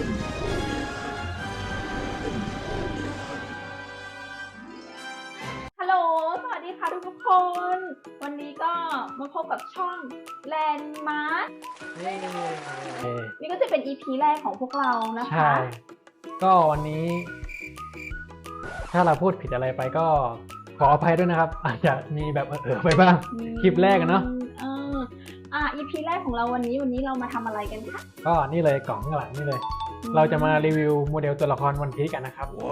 ฮัลโหล สวัสดีค่ะทุกทุกๆคน วันนี้ก็มาพบกับช่องแลนด์มาร์เย้นี่ก็จะเป็น EP แรกของพวกเรานะใช่ คะ ก็วันนี้ ถ้าเราพูดผิดอะไรไปก็ขออภัยด้วยนะครับ อาจจะมีแบบเออๆไปบ้าง คลิปแรกอะเนอะ เอออะ EP แรกของเราวันนี้วันนี้เรามาทำอะไรกันคะ ก็นี่เลยกล่องข้างหลังนี่เลย เราจะมารีวิวโมเดลตัวละครวันพีกันนะครับโอ้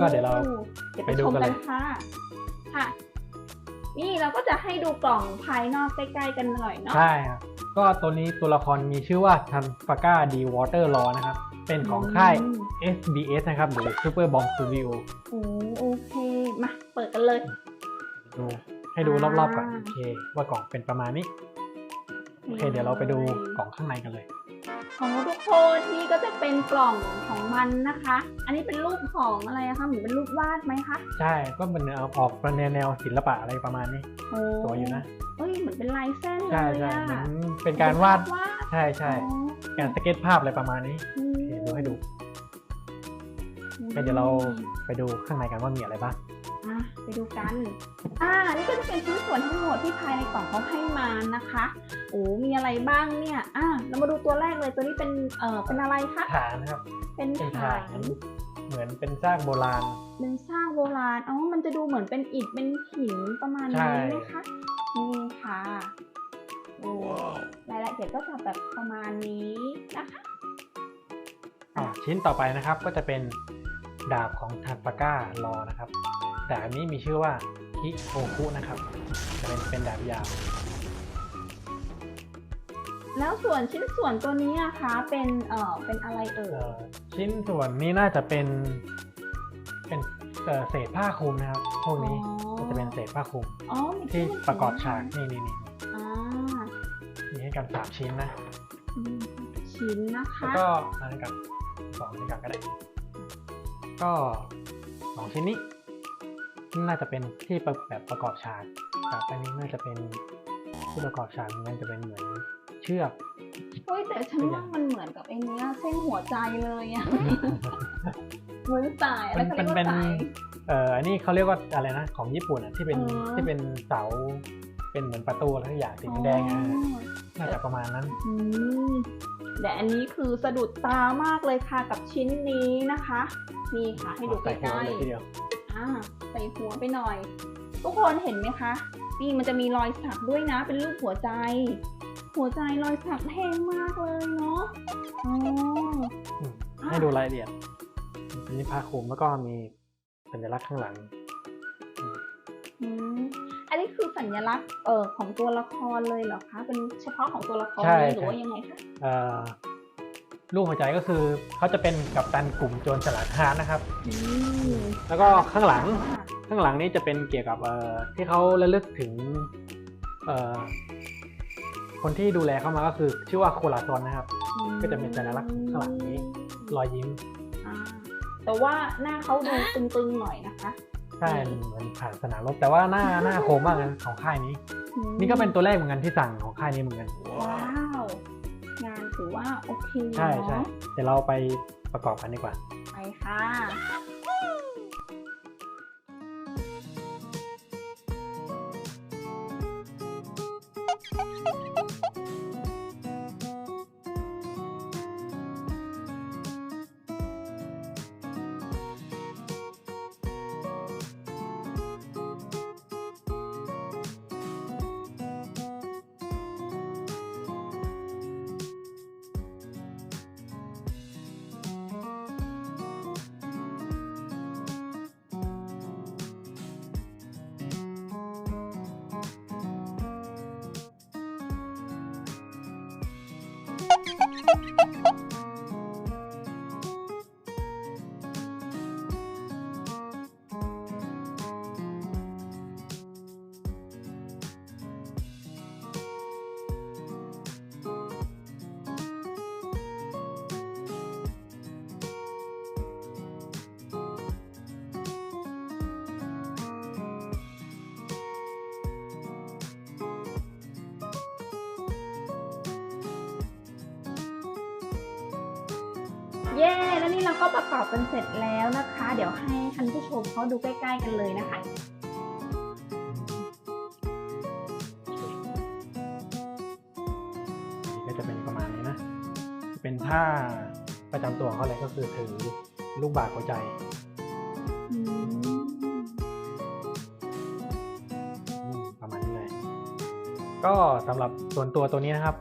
ก็เดี๋ยวเราเดี๋ยวไปไปดูชมกันกัเลนยค่ะค่ะ นี่เราก็จะให้ดูกล่องภายนอกใกล้ๆกันหน่อยเนาะใช่ครับก็ตัวนี้ตัวละครมีชื่อว่าทันฟาก้าดีวอเตอร์ลอนะครับ เป็นของค่ายม SBS นะครับหรือ Super Bomb Studio โอ้โอเค มาเปิดกันเลย ดูให้ดูรอบๆก่อนอ่าโอเค ว่ากล่องเป็นประมาณนี้ โอเค เดี๋ยวเราไปดูกล่องข้างในกันเลย ของทุกคนนี่ก็จะเป็นกล่องของมันนะคะ อันนี้เป็นรูปของอะไรอะคะเหมือนเป็นรูปวาดไหมคะใช่ก็เป็นแนวออกแนวแนวศิลปะอะไรประมาณนี้โอ้สวยอยู่นะเอ้ยเหมือนเป็นลายเส้นเลยใช่อะใช่เหมือนเป็นการวาดวาดใช่ใช่อ๋อการสเก็ตภาพอะไรประมาณนี้อืมโอเคดูให้ดูโอเคเดี๋ยวเราไปดูข้างในกันว่ามีอะไรบ้างอะ ไปดูกัน อ่า นี่ก็จะเป็นชิ้นส่วนทั้งหมดที่ภายในกล่องเขาให้มานะคะ โอ้ มีอะไรบ้างเนี่ย อะเรามาดูตัวแรกเลย ตัวนี้เป็น เอ่อ เป็นอะไรคะ ฐานนะครับ เป็นเป็นฐาฐาน น เหมือนเป็นซากโบราณ เป็นสร้างโบราณ อ๋อ มันจะดูเหมือนเป็นอิฐ เป็นหินประมาณใช่นี้ไหมคะ นี่ค่ะ โอ้รายละเอียดก็จะแบบประมาณนี้นะคะ อะชิ้นต่อไปนะครับก็จะเป็นดาบของทันปาก้ารอนะครับ ดาบนี้มีชื่อว่าคิโอคุนะครับจะเป็นเป็นดาบยาว แล้วส่วนชิ้นส่วนตัวนี้อะคะเป็นเอ่อเป็นอะไรเอ่เอ่ยอชิ้นส่วนนี้น่าจะเป็นเป็นเอ่อเศษผ้าคลุมนะครับ พวกนี้ก็จะเป็นเศษผ้าคลุมอ๋อมีที่ชิ้นประกอบฉากนี่นี่นี่อ่ามีให้กันสามชิ้นนะอืมชิ้นนะแล้วคะก็อันนี้กันสองนี้กันก็ได้ ก็สองชิ้นนี้ น่าจะเป็นที่ประแบบประกอบฉากครับอันนี้น่าจะเป็นที่ประกอบฉากมันจะเป็นเหมือนเชือกเฮ้ยแต่ฉันว่ามันเหมือนกับไอ้เนี้ยเส้นหัวใจเลยอะเหมือนสายอะไรมันเขาเป็เรีนยกเป็นว่าสายเอ่ออันนี้เขาเรียกว่าอะไรนะของญี่ปุ่นอะที่เป็นอ๋อที่เป็นเสาเป็นเหมือนประตูอะไรทุกอย่างสีแดงๆอะอ๋อน่าจะประมาณนั้นอืมแต่อันนี้คือสะดุดตามากเลยค่ะกับชิ้นนี้นะคะนี่ค่ะให้ดูใกใส่หัวล้เลยทีเดียวๆ อ่าใส่หัวไปหน่อย ทุกคนเห็นไหมคะนี่มันจะมีรอยสักด้วยนะ เป็นรูปหัวใจ หัวใจรอยสักแพงมากเลยเนาะอ๋ออืมอ่าให้ดูรายละเอียดอันนี้ผ้าคลุมแล้วก็มีสัญลักษณ์ข้างหลังอืมอันนี้คือสัญลักษณ์เอ่อของตัวละครเลยเหรอคะ เป็นเฉพาะของตัวละครใช่เลยหรือใช่ว่ายังไงคะเอ่อ รูปหัวใจก็คือเขาจะเป็นกัปตันกลุ่มโจรสลัดฮาร์ดนะครับอืมแล้วก็ข้างหลังค่ะข้างหลังนี้จะเป็นเกี่ยวกับเอ่อที่เขาระลึกถึงเอ่อคนที่ดูแลเข้ามาก็คือชื่อว่าโคลาซอนนะครับ ก็จะเป็นสัญลักษณ์ข้างหลังนี้ รอยยิ้มอ่าแต่ว่าหน้าเขาดูตึงๆหน่อยนะคะใช่เหมือนผ่านสนามรบแต่ว่าหน้าหน้าโคมมากนะของค่ายนี้อืมนี่ก็เป็นตัวแรกเหมือนกันที่สั่งของค่ายนี้เหมือนกันว้าวงาน ถือว่าโอเคใช่ใช่เนาะเดี๋ยวเราไปประกอบกันดีกว่า ไปค่ะ Ha ha ha! เย้แล้วนี่เราก็ประกอบกันเสร็จแล้วนะคะ เดี๋ยวให้ท่านผู้ชมเขาดูใกล้ ๆ กันเลยนะคะก็จะเป็นประมาณนี้นะ เป็นท่าประจำตัวเขาเลยก็คือถือลูกบาศก์หัวใจประมาณนี้เลย ก็สำหรับส่วนตัวตัวนี้นะครับ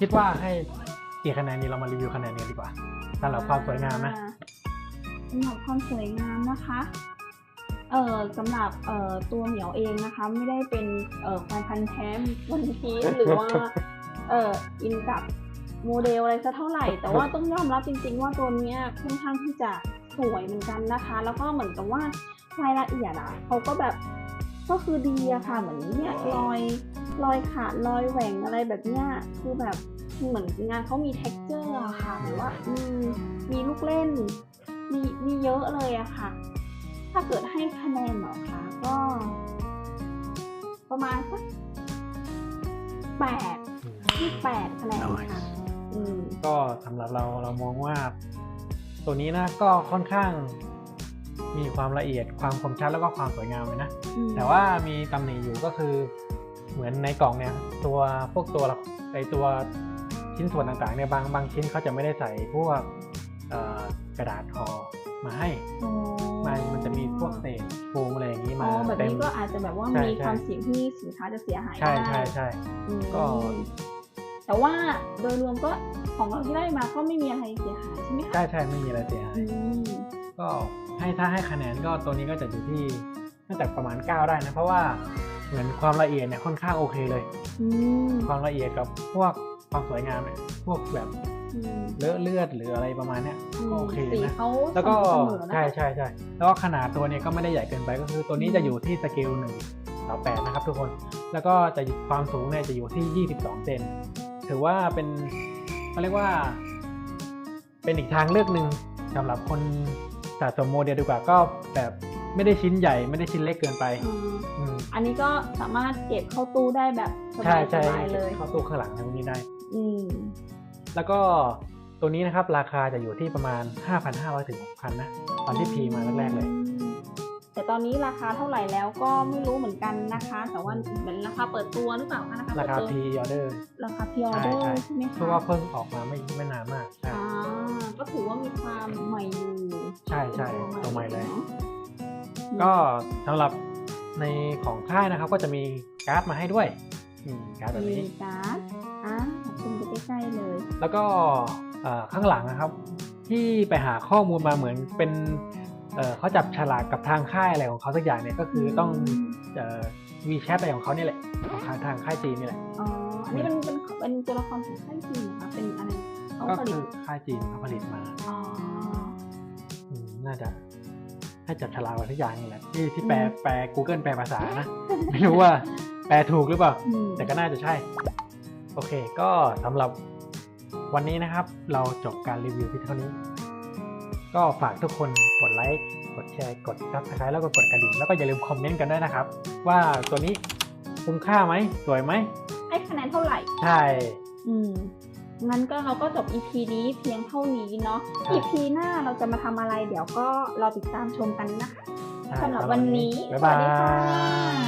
คิดว่าให้ กี่คะแนนนี้เรามารีวิวคะแนนนี้ดีกว่าสำหรับความสวยงามนะสำหรับความสวยงามนะคะ เอ่อสำหรับเอ่อตัวเหมียวเองนะคะ ไม่ได้เป็นเอ่อความพันธุ์แท้วันพีชหรือว่าเอ่ออินกับโมเดลอะไรสักเท่าไหร่ แต่ว่าต้องยอมรับจริง ๆ ว่าตัวเนี้ยค่อนข้างที่จะสวยเหมือนกันนะคะ แล้วก็เหมือนกับว่ารายละเอียดอะเขาก็แบบก็คือดีอะค่ะเหมือนเนี่ยรอยรอยขาดรอยแหว่งอะไรแบบเนี้ยคือแบบ เหมือนงานเขามี t e x t อร์อะค่ะหรือว่าอืมมีลูกเล่น มีมีเยอะเลยอะค่ะ ถ้าเกิดให้คะแนนเหรอคะก็ ประมาณสักแปดอืมที่แปดคะแนนค่ะอืมก็สำหรับเราเรามองว่า ตัวนี้นะก็ค่อนข้างมีความละเอียดความคมชัดแล้วก็ความสวยงามเลยนะอืมแต่ว่ามีตำหนิอยู่ก็คือเหมือนในกล่องเนี่ย ตัวพวกตัวละไอตัว ชิ้นส่วนต่างๆเนี่ยบางบางชิ้นเขาจะไม่ได้ใส่พวกเอ่อกระดาษห่อมาให้อ๋อมันมันจะมีพวกเศษโฟมอะไรอย่างนี้อ๋มาอแบบเต็มนี้ก็อาจจะแบบว่าใช่มีใช่ความเสี่ยงที่สินค้าจะเสียหายใช่ได้ใช่ใช่อืมก็ แต่ว่าโดยรวมก็ของเราที่ได้มาก็ไม่มีอะไรเสียหายใช่ไหมคะใช่ใช่ไม่มีอะไรเสียหายอืมก็ให้ถ้าให้คะแนนก็ตัวนี้ก็จะอยู่ที่น่าจะประมาณ 9 ได้นะ เพราะว่าเหมือนความละเอียดเนี่ยค่อนข้างโอเคเลยอืมความละเอียดกับพวก ความสวยงามเนี่ยพวกแบบอืมเลอะเลือดหรืออะไรประมาณเนี้ยก็โอเคสีนะเขาแล้วก็สม่ำเสมอนะใช่ใช่ใช่แล้วก็ขนาดตัวเนี้ก็ไม่ได้ใหญ่เกินไปก็คือตัวนี้จะอยู่ที่สเกลหนึ่งต่อแปดนะครับทุกคนแล้วก็จะอยู่ความสูงเนี่ยจะอยู่ที่ 22 เซนถือว่าเป็นเขาเรียกว่า เป็นอีกทางเลือกหนึ่งสำหรับคนสะสมโมเดลดีกว่าก็แบบไม่ได้ชิ้นใหญ่ไม่ได้ชิ้นเล็กเกินไปอืมอืมอันนี้ก็สามารถเก็บเข้าตู้ได้แบบสใช่บายใช่สบายเลย เข้าตู้ข้างหลังตรงนี้ได้ อืมแล้วก็ตัวนี้นะครับราคาจะอยู่ที่ประมาณ 5,500ถึง6,000นะตอนที่พีมาแรกๆเลย แต่ตอนนี้ราคาเท่าไหร่แล้วก็ไม่รู้เหมือนกันนะคะ แต่ว่าเหมือนราคาเปิดตัวหรือเปล่าคะราคาราเปิดคาตัวพีออเดอร์ราคาพิออเดอร์ใช่ใช่ไหมคะเพราะว่าเพิ่งออกมาไม่ไม่นานมากใช่อ่าก็ถือว่ามีความใหม่อยู่ใช่ใช่ตัวใหม่เลยนอะก็สำหรับในของค่ายนะครับก็จะมีการ์ดมาให้ด้วยอืมการ์ดแบบมีนี้การ์ดอะคุณไป ใกล้ๆเลย แล้วก็เอ่อข้างหลังนะครับ ที่ไปหาข้อมูลมาเหมือนเป็นเอ่อเขาจับฉลากกับทางค่ายอะไรของเขาสักอย่างเนี่ยก็คือต้องวีแชทอะไรของเขาเนี่ยแหละของทางทางค่ายจีนนี่แหละอ๋ออันนี้เป็นเป็นเป็นตัวละครของค่ายจีนเหรอคะเป็นอะไรเขาก็ผลิคืตอค่ายจีนเขาผลิตมาอ๋ออืมน่าจะให้จับฉลากอะไรสักอย่างนี่แหละที่ที่แปลแปล Google แปลภาษานะ ไม่รู้ว่าแปลถูกหรือเปล่าอืมแต่ก็น่าจะใช่ โอเค ก็สำหรับวันนี้นะครับ เราจบการรีวิวที่เท่านี้ ก็ฝากทุกคนกดไลค์ กดแชร์ กด subscribe แล้วก็กดกระดิ่ง แล้วก็อย่าลืมคอมเมนต์กันด้วยนะครับ ว่าตัวนี้คุ้มค่าไหม สวยไหม ให้คะแนนเท่าไหร่ ใช่ อืมงั้นก็เราก็จบ EP นี้เพียงเท่านี้เนาะใช่ EP หน้าเราจะมาทำอะไร เดี๋ยวก็รอติดตามชมกันนะคะใช่สำหรับวันนี้บ๊ายบาสวัสดีค่ยะ